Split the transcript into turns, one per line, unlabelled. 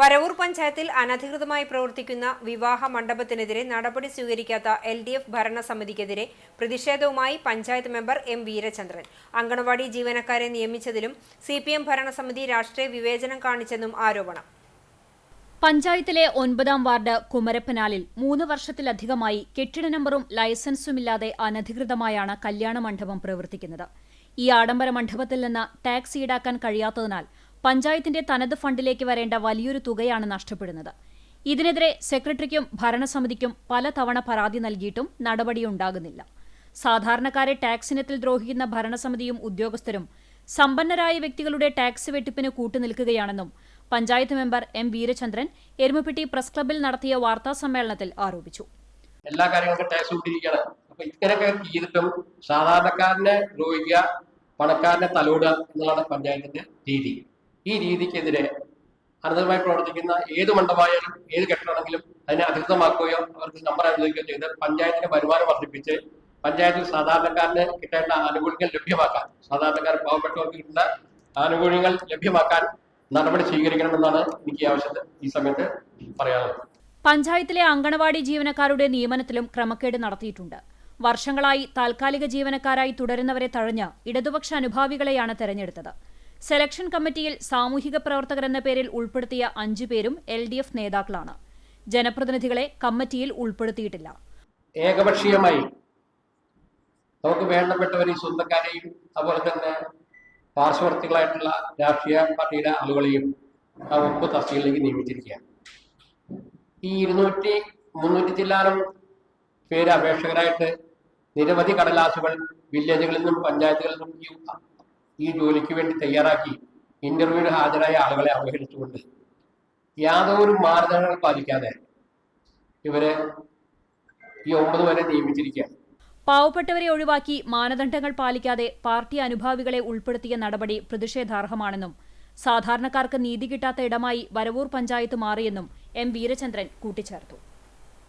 വരവൂർ പഞ്ചായത്തിൽ അനധികൃതമായി പ്രവർത്തിക്കുന്ന വിവാഹ മണ്ഡപത്തിനെതിരെ നടപടി സ്വീകരിക്കാത്ത എൽ ഡി എഫ് ഭരണസമിതിക്കെതിരെ പ്രതിഷേധവുമായി പഞ്ചായത്ത് മെമ്പർ എം വീരചന്ദ്രൻ. അങ്കണവാടി ജീവനക്കാരെ നിയമിച്ചതിലും സി പി എം ഭരണസമിതി രാഷ്ട്രീയ വിവേചനം കാണിച്ചെന്നും ആരോപണം.
പഞ്ചായത്തിലെ ഒൻപതാം വാർഡ് കുമരപ്പനാലിൽ മൂന്ന് വർഷത്തിലധികമായി കെട്ടിട നമ്പറും ലൈസൻസുമില്ലാതെ അനധികൃതമായാണ് കല്യാണ മണ്ഡപം പ്രവർത്തിക്കുന്നത്. ഈ ആഡംബര മണ്ഡപത്തിൽ നിന്ന് ടാക്സ് ഈടാക്കാൻ കഴിയാത്തതിനാൽ പഞ്ചായത്തിന്റെ തനത് ഫണ്ടിലേക്ക് വരേണ്ട വലിയൊരു തുകയാണ് നഷ്ടപ്പെടുന്നത്. ഇതിനെതിരെ സെക്രട്ടറിക്കും ഭരണസമിതിക്കും പലതവണ പരാതി നൽകിയിട്ടും നടപടിയുണ്ടാകുന്നില്ല. സാധാരണക്കാരെ ടാക്സ് ഇനത്തിൽ ദ്രോഹിക്കുന്ന ഭരണസമിതിയും ഉദ്യോഗസ്ഥരും സമ്പന്നരായ വ്യക്തികളുടെ ടാക്സ് വെട്ടിപ്പിന് കൂട്ടുനിൽക്കുകയാണെന്നും panchayat member M Veerachandran Erumapetty press ക്ലബ്ബിൽ നടത്തിയ വാർത്താ സമ്മേളനത്തിൽ ആരോപിച്ചു.
എല്ലാ കാര്യങ്ങൾക്കും ടാക്സ് കൂട്ടിയിരിക്കുകയാണ്. അപ്പൊ ഇങ്ങനെയൊക്കെ ചെയ്തിട്ടും സാധാരണക്കാരനെ ദ്രോഹിക്കുക പണക്കാരനെ തലോടുക എന്നുള്ളതാണ് പഞ്ചായത്തിന്റെ രീതി. ഈ രീതിക്കെതിരെ അനന്തരമായി പ്രവർത്തിക്കുന്ന ഏത് മണ്ഡപമായാലും ഏത് കെട്ടിടമാണെങ്കിലും അതിനെ അധികൃതമാക്കുകയോ അവർക്ക് നമ്പർ അനുവദിക്കുകയോ ചെയ്ത് പഞ്ചായത്തിന്റെ വരുമാനം വർദ്ധിപ്പിച്ച് പഞ്ചായത്തിൽ സാധാരണക്കാരന് കിട്ടേണ്ട ആനുകൂല്യങ്ങൾ ലഭ്യമാക്കാൻ സാധാരണക്കാർ പാവപ്പെട്ടവർക്ക് കിട്ടുന്ന ആനുകൂല്യങ്ങൾ ലഭ്യമാക്കാൻ നടപടി സ്വീകരിക്കണമെന്നാണ് എനിക്ക് ആവശ്യം ഈ സമയത്ത് പറയാനുള്ളത്.
പഞ്ചായത്തിലെ അങ്കണവാടി ജീവനക്കാരുടെ നിയമനത്തിലും ക്രമക്കേട് നടത്തിയിട്ടുണ്ട്. വർഷങ്ങളായി താൽക്കാലിക ജീവനക്കാരായി തുടരുന്നവരെ തഴഞ്ഞ് ഇടതുപക്ഷ അനുഭാവികളെയാണ് തെരഞ്ഞെടുത്തത്. സെലക്ഷൻ കമ്മിറ്റിയിൽ സാമൂഹിക പ്രവർത്തകർ എന്ന പേരിൽ ഉൾപ്പെടുത്തിയ അഞ്ചു പേരും എൽ ഡി എഫ് നേതാക്കളാണ്. ജനപ്രതിനിധികളെ കമ്മിറ്റിയിൽ ഉൾപ്പെടുത്തിയിട്ടില്ല.
ഏകപക്ഷീയമായി നമുക്ക് വേണ്ടപ്പെട്ടവരെയും സ്വന്തക്കാരെയും അതുപോലെ തന്നെ പാർശ്വവർത്തികളായിട്ടുള്ള രാഷ്ട്രീയ പാർട്ടിയുടെ ആളുകളെയും ആ വകുപ്പ് തസ്തികയിലേക്ക് നിയമിച്ചിരിക്കുകയാണ്. ഈ ഇരുന്നൂറ്റി മുന്നൂറ്റി ചില്ലാനം പേര് അപേക്ഷകരായിട്ട് നിരവധി കടലാസുകൾ വില്ലേജുകളിൽ നിന്നും പഞ്ചായത്തുകളിൽ നിന്നും ഈ ജോലിക്ക് വേണ്ടി തയ്യാറാക്കി ഇന്റർവ്യൂവിന് ഹാജരായ ആളുകളെ അവഹേളിച്ചുകൊണ്ട് യാതൊരു മാനദണ്ഡങ്ങൾ പാലിക്കാതെ ഇവരെ ഈ ഒമ്പത് വരെ നിയമിച്ചിരിക്കുകയാണ്.
പാവപ്പെട്ടവരെ ഒഴിവാക്കി മാനദണ്ഡങ്ങൾ പാലിക്കാതെ പാർട്ടി അനുഭാവികളെ ഉൾപ്പെടുത്തിയ നടപടി പ്രതിഷേധാർഹമാണെന്നും സാധാരണക്കാർക്ക് നീതി കിട്ടാത്ത ഇടമായി വരവൂർ പഞ്ചായത്ത് മാറിയെന്നും എം വീരചന്ദ്രൻ കൂട്ടിച്ചേർത്തു.